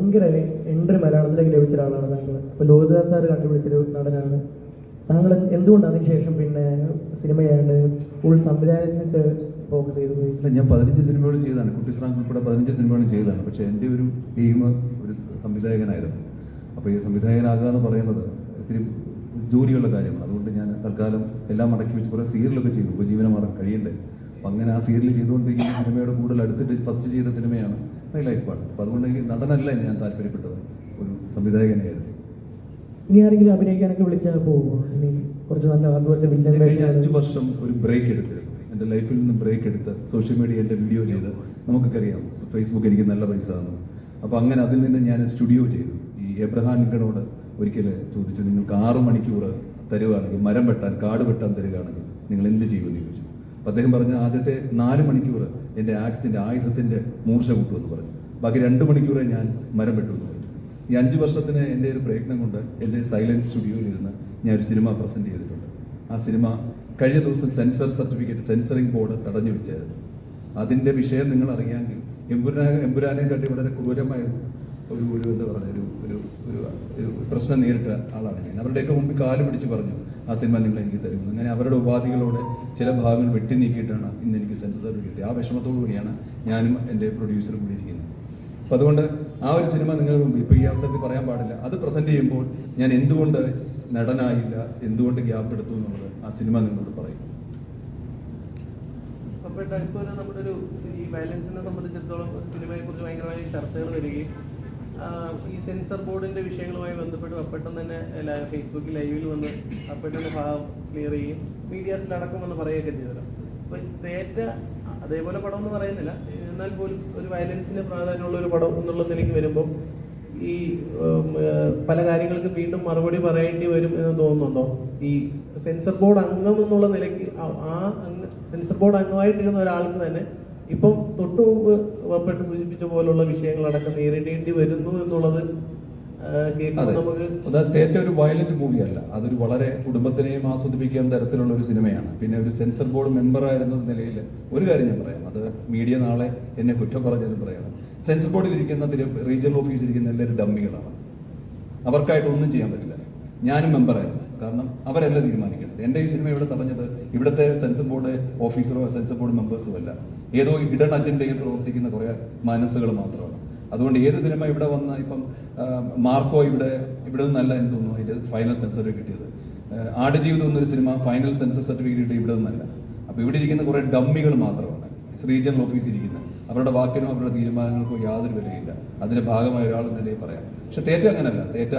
ഭയങ്കര എൻട്രി മലയാളത്തിലേക്ക് ലഭിച്ച ഒരാളാണ് താങ്കൾ. അപ്പോൾ ലോഹിതദാസ് സാർ കണ്ടുപിടിച്ചൊരു നടനാണ്. താങ്കൾ എന്തുകൊണ്ട് അതിനുശേഷം പിന്നെ സിനിമയായിട്ട് ഫുൾ സംവിധായകനായിട്ട് ഫോക്കസ് ചെയ്തു ഞാൻ പതിനഞ്ച് സിനിമകൾ ചെയ്തതാണ്. കുട്ടിശ്രാങ്ക് ഉൾപ്പെടെ പതിനഞ്ച് സിനിമകളും ചെയ്തതാണ്. പക്ഷേ എന്റെ ഒരു ടീം ഒരു സംവിധായകനായിരുന്നു. അപ്പോൾ ഈ സംവിധായകനാകുക എന്ന് പറയുന്നത് ഇത്തിരി ജോലിയുള്ള കാര്യമാണ്. അതുകൊണ്ട് ഞാൻ തൽക്കാലം എല്ലാം മടക്കി വെച്ച് കുറേ സീരിയലൊക്കെ ചെയ്തു. ഉപജീവനം മാറാൻ കഴിയണ്ടേ. അപ്പം അങ്ങനെ ആ സീരിയൽ ചെയ്തുകൊണ്ടിരിക്കുന്ന സിനിമയുടെ കൂടുതൽ അടുത്തിട്ട് ഫസ്റ്റ് ചെയ്ത സിനിമയാണ് മൈ ലൈഫ് പാർട്ട് അപ്പോൾ അതുകൊണ്ട് എനിക്ക് നടനല്ല ഞാൻ താല്പര്യപ്പെട്ടത് ഒരു സംവിധായകനായിരുന്നു ഇനി ആരെങ്കിലും അഭിനയിക്കാനൊക്കെ വിളിച്ചാൽ പോകുമോ? കുറച്ച് നല്ല അതുപോലെ വില്ലൻ അഞ്ച് വർഷം ഒരു ബ്രേക്ക് എടുത്തിരുന്നു. എന്റെ ലൈഫിൽ നിന്ന് ബ്രേക്ക് എടുത്ത് സോഷ്യൽ മീഡിയ എന്റെ വീഡിയോ ചെയ്ത് നമുക്കൊക്കെ അറിയാം ഫേസ്ബുക്ക് എനിക്ക് നല്ല പൈസ തന്നു. അപ്പോൾ അങ്ങനെ അതിൽ നിന്ന് ഞാൻ സ്റ്റുഡിയോ ചെയ്തു. ഈ എബ്രഹാം ലിങ്കണോട് ഒരിക്കൽ ചോദിച്ചു നിങ്ങൾക്ക് ആറ് മണിക്കൂർ തരുവാണെങ്കിൽ മരം വെട്ടാൻ കാട് വെട്ടാൻ തരുകയാണെങ്കിൽ നിങ്ങൾ എന്ത് ചെയ്യുമെന്ന് ചോദിച്ചു. അപ്പോൾ അദ്ദേഹം പറഞ്ഞ ആദ്യത്തെ നാല് മണിക്കൂർ എന്റെ ആക്സിന്റെ ആയുധത്തിന്റെ മൂർച്ച കൂട്ടുമെന്ന് പറഞ്ഞു. ബാക്കി രണ്ട് മണിക്കൂറേ ഞാൻ മരം വെട്ടു ഈ അഞ്ച് വർഷത്തിന് എന്റെ ഒരു പ്രയത്നം കൊണ്ട് എന്റെ സൈലന്റ് സ്റ്റുഡിയോയിൽ ഇരുന്ന് ഞാൻ ഒരു സിനിമ പ്രസന്റ് ചെയ്തിട്ടുണ്ട്. ആ സിനിമ കഴിഞ്ഞ ദിവസം സെൻസർ സർട്ടിഫിക്കറ്റ് സെൻസറിംഗ് ബോർഡ് തടഞ്ഞു വെച്ചായിരുന്നു അതിന്റെ വിഷയം നിങ്ങൾ അറിയാമെങ്കിൽ എമ്പുരാ എമ്പുരാനെ കണ്ടി വളരെ ക്രൂരമായ ഒരു ഒരു എന്താ പറയുക ഒരു ഒരു ഒരു ഒരു പ്രശ്നം നേരിട്ട ആളാണ് ഞാൻ. അവരുടെയൊക്കെ മുമ്പ് കാൽ പിടിച്ച് പറഞ്ഞു ആ സിനിമ നിങ്ങൾ എനിക്ക് തരുമെന്ന്. അങ്ങനെ അവരുടെ ഉപാധികളോടെ ചില ഭാഗങ്ങൾ വെട്ടി നീക്കിയിട്ടാണ് ഇന്ന് എനിക്ക് സെൻസർ കിട്ടിയത്. ആ വിഷമത്തോടു കൂടിയാണ് ഞാനും എന്റെ പ്രൊഡ്യൂസറും കൂടി ഇരിക്കുന്നത്. അപ്പം അതുകൊണ്ട് ആ ഒരു സിനിമ നിങ്ങൾ ഇപ്പൊ ഇപ്പോൾ ഈ അവസരത്തിൽ പറയാൻ പാടില്ല. അത് പ്രസന്റ് ചെയ്യുമ്പോൾ ഞാൻ എന്തുകൊണ്ട് നടനായില്ല എന്തുകൊണ്ട് ഗ്യാപ്പ് എടുത്തു എന്നുള്ളത് ആ സിനിമ നിങ്ങളോട് പറയും. അപ്പോൾ ഇപ്പോൾ നമ്മുടെ ഒരു ഈ വയലൻസിനെ സംബന്ധിച്ചിടത്തോളം സിനിമയെ കുറിച്ച് ഭയങ്കരമായ ചർച്ചകൾ വരികയും ഈ സെൻസർ ബോർഡിന്റെ വിഷയങ്ങളുമായി ബന്ധപ്പെട്ട് അപ്പെട്ടം തന്നെ ഫേസ്ബുക്ക് ലൈവിൽ വന്ന് അപ്പട്ടന്റെ ഭാഗം ക്ലിയർ ചെയ്യും മീഡിയാസിലടക്കം വന്ന് പറയുകയൊക്കെ ചെയ്തല്ലോ അപ്പോൾ തേറ്റ അതേപോലെ പടം എന്ന് പറയുന്നില്ല. എന്നാൽ പോലും ഒരു വയലൻസിന് പ്രാധാന്യമുള്ള ഒരു പടം എന്നുള്ള നിലയ്ക്ക് വരുമ്പോൾ ഈ പല കാര്യങ്ങൾക്ക് വീണ്ടും മറുപടി പറയേണ്ടി വരും എന്ന് തോന്നുന്നുണ്ടോ? ഈ സെൻസർ ബോർഡ് അംഗം എന്നുള്ള നിലയ്ക്ക് ആ- സെൻസർ ബോർഡ് അംഗമായിട്ടിരുന്ന ഒരാൾക്ക് തന്നെ ഇപ്പം തൊട്ടു മുമ്പ് വപ്പെട്ട് സൂചിപ്പിച്ച പോലുള്ള വിഷയങ്ങളടക്കം നേരിടേണ്ടി വരുന്നു എന്നുള്ളത് അതെ. തേറ്റ ഒരു വയലന്റ് മൂവിയല്ല അതൊരു വളരെ കുടുംബത്തിനെയും ആസ്വദിപ്പിക്കാൻ തരത്തിലുള്ള ഒരു സിനിമയാണ്. പിന്നെ ഒരു സെൻസർ ബോർഡ് മെമ്പർ ആയിരുന്ന നിലയിൽ ഒരു കാര്യം ഞാൻ പറയാം. അത് മീഡിയ നാളെ എന്നെ കുറ്റം പറഞ്ഞതെന്ന് പറയണം. സെൻസർ ബോർഡിൽ ഇരിക്കുന്ന റീജിയണൽ ഓഫീസിൽ ഇരിക്കുന്ന എല്ലാവരും ഡമ്മികളാണ് അവർക്കായിട്ട് ഒന്നും ചെയ്യാൻ പറ്റില്ല. ഞാനും മെമ്പറായിരുന്നു കാരണം അവരല്ല തീരുമാനിക്കുന്നത് എന്റെ ഈ സിനിമ ഇവിടെ തടഞ്ഞത് ഇവിടുത്തെ സെൻസർ ബോർഡ് ഓഫീസറോ സെൻസർ ബോർഡ് മെമ്പേഴ്സോ അല്ല. ഏതോ ഹിഡൻ അജണ്ടയിൽ പ്രവർത്തിക്കുന്ന കുറേ മനസ്സുകൾ മാത്രമാണ്. അതുകൊണ്ട് ഏത് സിനിമ ഇവിടെ വന്ന ഇപ്പം മാർക്കോ ഇവിടെ ഇവിടെ നിന്നല്ല എന്ന് തോന്നുന്നു. അതിന്റെ ഫൈനൽ സെൻസർ കിട്ടിയത്. ആടുജീവിതം എന്നൊരു സിനിമ ഫൈനൽ സെൻസർ സർട്ടിഫിക്കറ്റ് ഇവിടെ നിന്നല്ല. അപ്പോൾ ഇവിടെ ഇരിക്കുന്ന കുറേ ഡമ്മികൾ മാത്രമാണ്. റീജിയണൽ ഓഫീസിൽ ഇരിക്കുന്നത് അവരുടെ വാക്കിനും അവരുടെ തീരുമാനങ്ങൾക്കും യാതൊരു വിലയില്ല. അതിന്റെ ഭാഗമായ ഒരാൾ തന്നെ പറയാം. പക്ഷെ തേറ്റ അങ്ങനല്ല. തേറ്റ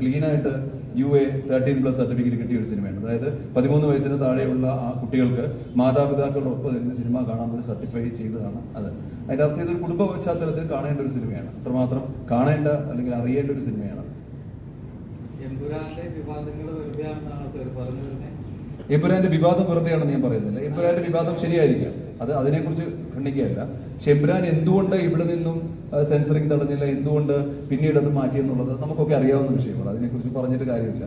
ക്ലീൻ ആയിട്ട് U A thirteen plus certificate കിട്ടിയ ഒരു സിനിമയാണ് അതായത് പതിമൂന്ന് വയസ്സിന് താഴെയുള്ള ആ കുട്ടികൾക്ക് മാതാപിതാക്കളുടെ ഒപ്പം ഇരുന്ന് സിനിമ കാണാൻ ഒരു സർട്ടിഫൈ ചെയ്തതാണ് അത്. അതിന്റെ അർത്ഥം ഇതൊരു കുടുംബ പശ്ചാത്തലത്തിൽ കാണേണ്ട ഒരു സിനിമയാണ് അത്രമാത്രം കാണേണ്ട അല്ലെങ്കിൽ അറിയേണ്ട ഒരു സിനിമയാണ് എമ്പുരാന്റെ വിവാദം വെറുതെയാണെന്ന് ഞാൻ പറയുന്നില്ല. എമ്പുരാന്റെ വിവാദം ശരിയായിരിക്കാം. അത് അതിനെക്കുറിച്ച് ഖണ്ഡിക്കുകയല്ല. പക്ഷെ എമ്പുരാൻ എന്തുകൊണ്ട് ഇവിടെ നിന്നും സെൻസറിങ് തടഞ്ഞില്ല എന്തുകൊണ്ട് പിന്നീട് അത് മാറ്റി എന്നുള്ളത് നമുക്കൊക്കെ അറിയാവുന്ന വിഷയമാണ് അതിനെക്കുറിച്ച് പറഞ്ഞിട്ട് കാര്യമില്ല.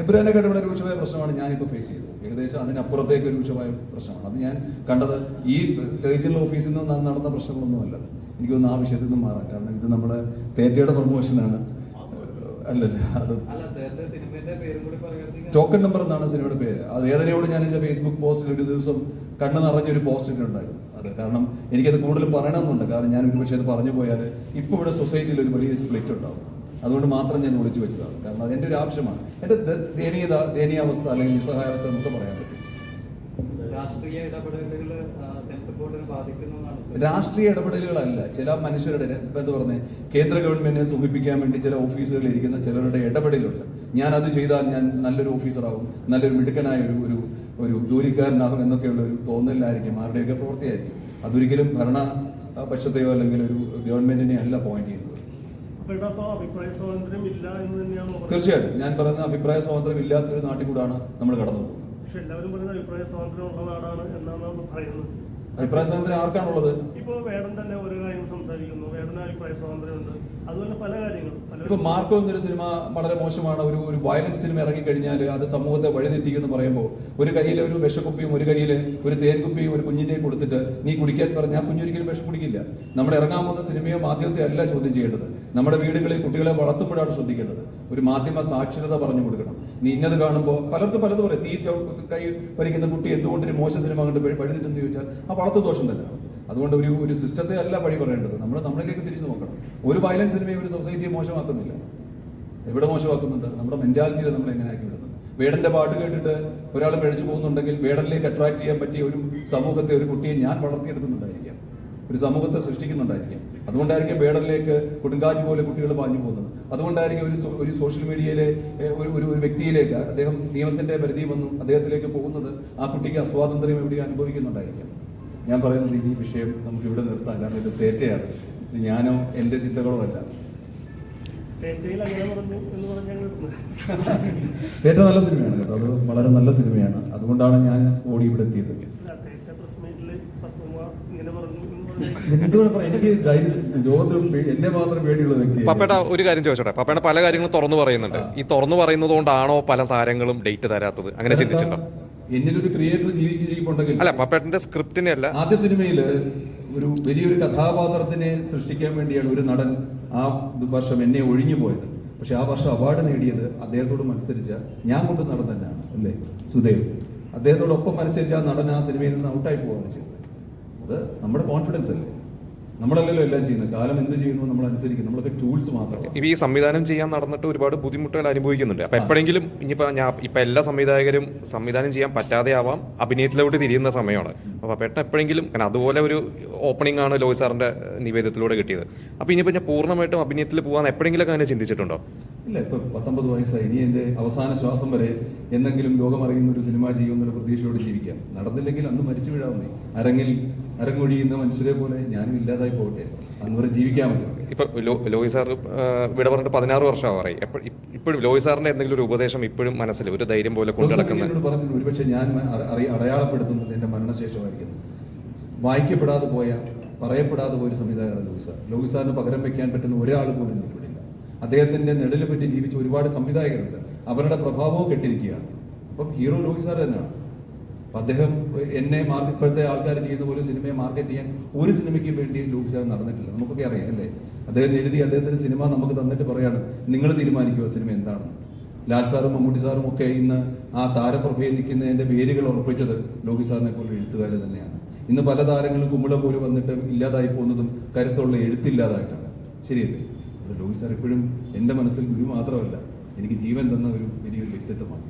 ഇവിടെ കണ്ടുപിടെ രൂക്ഷമായ പ്രശ്നമാണ് ഞാനിപ്പോൾ ഫേസ് ചെയ്തത്. ഏകദേശം അതിനപ്പുറത്തേക്ക് രൂക്ഷമായ പ്രശ്നമാണ്. അത് ഞാൻ കണ്ടത് ഈ റീജിയണൽ ഓഫീസിൽ നിന്ന് നടന്ന പ്രശ്നങ്ങളൊന്നുമല്ല എനിക്കൊന്ന് ആ വിഷയത്തിൽ നിന്ന് മാറാം. കാരണം ഇത് നമ്മുടെ തേറ്റയുടെ പ്രൊമോഷനാണ്. അല്ലല്ല അത് ടോക്കൺ നമ്പർ എന്നാണ് സിനിമയുടെ പേര്. അത് വേദനയോട് ഞാൻ എന്റെ ഫേസ്ബുക്ക് പോസ്റ്റിൽ ഒരു ദിവസം കണ്ണ് നിറഞ്ഞൊരു പോസ്റ്റ് ഉണ്ടായിരുന്നു. അത് കാരണം എനിക്കത് കൂടുതൽ പറയണമെന്നുണ്ട്. കാരണം ഞാൻ ഒരു പക്ഷേ അത് പറഞ്ഞു പോയാൽ ഇപ്പോൾ ഇവിടെ സൊസൈറ്റിയിൽ ഒരു വലിയ സ്പ്ലിറ്റ് ഉണ്ടാവും. അതുകൊണ്ട് മാത്രം ഞാൻ വിളിച്ചു വെച്ചതാണ്. കാരണം അത് എന്റെ ഒരു ആവശ്യമാണ്. എന്റെ ദയനീയത ദയനീയാവസ്ഥ അല്ലെങ്കിൽ നിസ്സഹായാവസ്ഥ നമുക്ക് പറയാൻ പറ്റും. രാഷ്ട്രീയ ഇടപെടലുകൾ രാഷ്ട്രീയ ഇടപെടലുകളല്ല. ചില മനുഷ്യരുടെ ഇപ്പൊ എന്താ പറഞ്ഞ കേന്ദ്ര ഗവൺമെന്റിനെ സൂചിപ്പിക്കാൻ വേണ്ടി ചില ഓഫീസുകളിൽ ഇരിക്കുന്ന ചിലരുടെ ഇടപെടലുണ്ട്. ഞാൻ അത് ചെയ്താൽ ഞാൻ നല്ലൊരു ഓഫീസറാകും. നല്ലൊരു മിടുക്കനായ ഒരു ഒരു ഒരു ജോലിക്കാരനാകും എന്നൊക്കെയുള്ള ഒരു തോന്നലായിരിക്കും ആരുടെയൊക്കെ പ്രവൃത്തിയായിരിക്കും. അതൊരിക്കലും ഭരണ പക്ഷത്തെയോ അല്ലെങ്കിൽ ഒരു ഗവൺമെന്റിനെ അല്ല പോയിന്റ് ചെയ്യുന്നത്. തീർച്ചയായിട്ടും. ഞാൻ പറയുന്ന അഭിപ്രായ സ്വാതന്ത്ര്യം ഇല്ലാത്തൊരു നാട്ടിൽ കൂടാണ് നമ്മൾ കടന്നു പോകുന്നത്. അഭിപ്രായ സ്വാതന്ത്ര്യം അഭിപ്രായ ആർക്കാണുള്ളത്? ഇപ്പോൾ വേടൻ തന്നെ ഒരു കാര്യം സംസാരിക്കുന്നു. വേടന് അഭിപ്രായ സ്വാതന്ത്ര്യമുണ്ട്. അതുപോലെ പല കാര്യങ്ങളും. ഇപ്പൊ മാർക്കോ എന്നൊരു സിനിമ വളരെ മോശമാണ്. ഒരു ഒരു വയലൻസ് സിനിമ ഇറങ്ങി കഴിഞ്ഞാൽ അത് സമൂഹത്തെ വഴിതെറ്റിക്കുമെന്ന് പറയുമ്പോൾ ഒരു കയ്യിൽ ഒരു വിഷക്കുപ്പിയും ഒരു കയ്യിൽ ഒരു തേൻകുപ്പിയും ഒരു കുഞ്ഞിനെ കൊടുത്തിട്ട് നീ കുടിക്കാൻ പറഞ്ഞാൽ ആ കുഞ്ഞൊരിക്കലും വിഷം കുടിക്കില്ല. നമ്മൾ ഇറങ്ങാൻ പോകുന്ന സിനിമയോ മാധ്യമത്തെ അല്ല ചോദ്യം ചെയ്യേണ്ടത്. നമ്മുടെ വീടുകളിൽ കുട്ടികളെ വളർത്തുമ്പോഴാണ് ശ്രദ്ധിക്കേണ്ടത്. ഒരു മാധ്യമ സാക്ഷരത പറഞ്ഞു കൊടുക്കണം. നീ ഇന്നത് കാണുമ്പോൾ പലർക്കും പലതും പറയും തീ ചൗ- കൈ വലിക്കുന്ന കുട്ടി എന്തുകൊണ്ടൊരു മോശം സിനിമ കണ്ട് വഴി- വഴിതെറ്റെന്ന് ചോദിച്ചാൽ ആ വളർത്തു ദോഷം തന്നെയാണ്. അതുകൊണ്ട് ഒരു ഒരു സിസ്റ്റത്തെ അല്ല വഴി പറയേണ്ടത്. നമ്മൾ നമ്മളിലേക്ക് തിരിച്ചു നോക്കണം. ഒരു വയലൻസ് സിനിമയും ഒരു സൊസൈറ്റിയെ മോശമാക്കുന്നില്ല. എവിടെ മോശമാക്കുന്നുണ്ട്? നമ്മുടെ മെന്റാലിറ്റിയിൽ നമ്മൾ എങ്ങനെ ആക്കി വിടുന്നത്? വേടന്റെ പാട്ട് കേട്ടിട്ട് ഒരാൾ പിഴച്ചു പോകുന്നുണ്ടെങ്കിൽ വേടനിലേക്ക് അട്രാക്ട് ചെയ്യാൻ പറ്റിയ ഒരു സമൂഹത്തെ ഒരു കുട്ടിയെ ഞാൻ വളർത്തിയെടുക്കുന്നുണ്ടായിരിക്കാം. ഒരു സമൂഹത്തെ സൃഷ്ടിക്കുന്നുണ്ടായിരിക്കാം. അതുകൊണ്ടായിരിക്കും വേടനിലേക്ക് കൊടുങ്കാറ്റ് പോലെ കുട്ടികൾ പാഞ്ഞു പോകുന്നത്. അതുകൊണ്ടായിരിക്കും ഒരു ഒരു സോഷ്യൽ മീഡിയയിലെ ഒരു ഒരു വ്യക്തിയിലേക്ക് അദ്ദേഹം നിയമത്തിന്റെ പരിധി വന്നു അദ്ദേഹത്തിലേക്ക് പോകുന്നത് ആ കുട്ടിക്ക് അസ്വാതന്ത്ര്യം എവിടെ അനുഭവിക്കുന്നുണ്ടായിരിക്കാം. ഞാൻ പറയുന്നത് ഈ വിഷയം നമുക്ക് ഇവിടെ നിർത്താം. കാരണം ഇത് തേറ്റയാണ്. ഇത് ഞാനോ എന്റെ ചിന്തകളോ അല്ല. തേറ്റ നല്ല സിനിമയാണ് കേട്ടോ. അത് വളരെ നല്ല സിനിമയാണ്. അതുകൊണ്ടാണ് ഞാൻ ഓടി ഇവിടെ എത്തിയത്. എന്തുകൊണ്ട് പറയാം എനിക്ക് ധൈര്യം ലോകത്തിൽ എന്നെ മാത്രം പേടിയുള്ള വ്യക്തി പപ്പേട്ട ഒരു കാര്യം ചോദിച്ചോട്ടെ. പപ്പേട്ട പല കാര്യങ്ങളും തുറന്നു പറയുന്നുണ്ട്. ഈ തുറന്നു പറയുന്നത് കൊണ്ടാണോ പല താരങ്ങളും ഡേറ്റ് തരാത്തത്? അങ്ങനെ ചിന്തിച്ചിട്ടുണ്ടോ? എന്നിലൊരു ക്രിയേറ്റർ ജീവിച്ചിരിക്കുന്നുണ്ടെങ്കിൽ അല്ല പപ്പേട്ടന്റെ സ്ക്രിപ്റ്റിനെ അല്ല. ആദ്യ സിനിമയിൽ ഒരു വലിയൊരു കഥാപാത്രത്തിനെ സൃഷ്ടിക്കാൻ വേണ്ടിയാണ് ഒരു നടൻ ആ വർഷം എന്നെ ഒഴിഞ്ഞു പോയത്. പക്ഷെ ആ വർഷം അവാർഡ് നേടിയത് അദ്ദേഹത്തോട് മത്സരിച്ച ഞാൻ കൊണ്ട് നടൻ തന്നെയാണ് അല്ലേ? സുദേവ് അദ്ദേഹത്തോടൊപ്പം മത്സരിച്ച ആ നടൻ ആ സിനിമയിൽ നിന്ന് ഔട്ടായി പോവുകയാണ് ചെയ്തത്. അത് നമ്മുടെ കോൺഫിഡൻസ് അല്ലേ? നമ്മളല്ലല്ലോ എല്ലാം ചെയ്യുന്നത്. കാലം എന്ത് ചെയ്യുന്നു നമ്മൾ അനുസരിക്കും നമ്മളൊക്കെ ടൂൾസ് മാത്രമാണ്. ഇപ്പം ഈ സംവിധാനം ചെയ്യാൻ നടന്നിട്ട് ഒരുപാട് ബുദ്ധിമുട്ടുകൾ അനുഭവിക്കുന്നുണ്ട്. അപ്പൊ എപ്പോഴെങ്കിലും ഇനിയിപ്പോ ഞാൻ ഇപ്പൊ എല്ലാ സംവിധായകരും സംവിധാനം ചെയ്യാൻ പറ്റാതെ ആവാം അഭിനയത്തിലോട്ട് തിരിയുന്ന സമയമാണ്. അപ്പോൾ പെട്ടെന്ന് എപ്പോഴെങ്കിലും കാരണം അതുപോലെ ഒരു ഓപ്പണിംഗ് ആണ് ലോയ് സാറിന്റെ നിവേദനത്തിലൂടെ കിട്ടിയത്. അപ്പൊ ഇനിയിപ്പോ ഞാൻ പൂർണമായിട്ടും അഭിനയത്തിൽ പോകാൻ എപ്പോഴെങ്കിലും അങ്ങനെ ചിന്തിച്ചിട്ടുണ്ടോ? ഇല്ല ഇപ്പൊ പത്തൊമ്പത് വയസ്സായി. ഇനി എന്റെ അവസാന ശ്വാസം വരെ എന്തെങ്കിലും ലോകമറിയുന്ന ഒരു സിനിമ ചെയ്യുമെന്നൊരു പ്രതീക്ഷയോട് ജീവിക്കാം. നടന്നില്ലെങ്കിൽ അന്ന് മരിച്ചു വീഴാവുന്നേ. അരങ്ങിൽ അരങ്ങൊഴിയുന്ന മനുഷ്യരെ പോലെ ഞാനും ഇല്ലാതായി പോകട്ടെ. വരെ ജീവിക്കാമല്ലോ ഇപ്പൊ ലോയി സാർ ഇവിടെ വിട പറഞ്ഞിട്ട് പതിനാറ് വർഷം ആവാറായി ഇപ്പോഴും ലോയി സാറിന്റെ എന്തെങ്കിലും ഒരു ഉപദേശം ഇപ്പോഴും മനസ്സിൽ ഒരു ധൈര്യം പോലെ നടക്കുന്ന ഒരുപക്ഷെ ഞാൻ അടയാളപ്പെടുത്തുന്നത് എന്റെ മരണശേഷമായിരിക്കുന്നു വായിക്കപ്പെടാതെ പോയ പറയപ്പെടാതെ പോയ ഒരു സംവിധായകനാണ് ലോയി സാർ. ലോയി സാറിന് പകരം വെക്കാൻ പറ്റുന്ന ഒരാൾ പോലും ഇന്നിവിടില്ല അദ്ദേഹത്തിന്റെ നെടലിനെ പറ്റി ജീവിച്ച ഒരുപാട് സംവിധായകരുണ്ട്. അവരുടെ പ്രഭാവവും കെട്ടിരിക്കുകയാണ്. അപ്പം ഹീറോ ലോയി സാർ തന്നെയാണ്. അദ്ദേഹം എന്നെ മാർക്കറ്റ് ഇപ്പോഴത്തെ ആൾക്കാർ ചെയ്യുന്ന പോലെ സിനിമയെ മാർക്കറ്റ് ചെയ്യാൻ ഒരു സിനിമയ്ക്ക് വേണ്ടി ലൂക്ക് സാർ നടന്നിട്ടില്ല. നമുക്കൊക്കെ അറിയാം അല്ലേ? അദ്ദേഹം എഴുതി അദ്ദേഹത്തിന്റെ സിനിമ നമുക്ക് തന്നിട്ട് പറയാണ് നിങ്ങൾ തീരുമാനിക്കുക സിനിമ എന്താണെന്ന്. ലാൽ സാറും മമ്മൂട്ടി സാറും ഒക്കെ ഇന്ന് ആ താരപ്രഭയെ നിൽക്കുന്നതിന്റെ വേരുകൾ ഉറപ്പിച്ചത് ലോകി സാറിനെ പോലെ എഴുത്തുകാർ തന്നെയാണ്. ഇന്ന് പല താരങ്ങളും കുമ്പള പോലെ വന്നിട്ട് ഇല്ലാതായി പോകുന്നതും കരുത്തുള്ള എഴുത്തില്ലാതായിട്ടാണ്. ശരിയല്ലേ? അത് ലോകി സാർ എപ്പോഴും എന്റെ മനസ്സിൽ ഗുരു മാത്രമല്ല. എനിക്ക് ജീവൻ തന്ന ഒരു വലിയൊരു വ്യക്തിത്വമാണ്.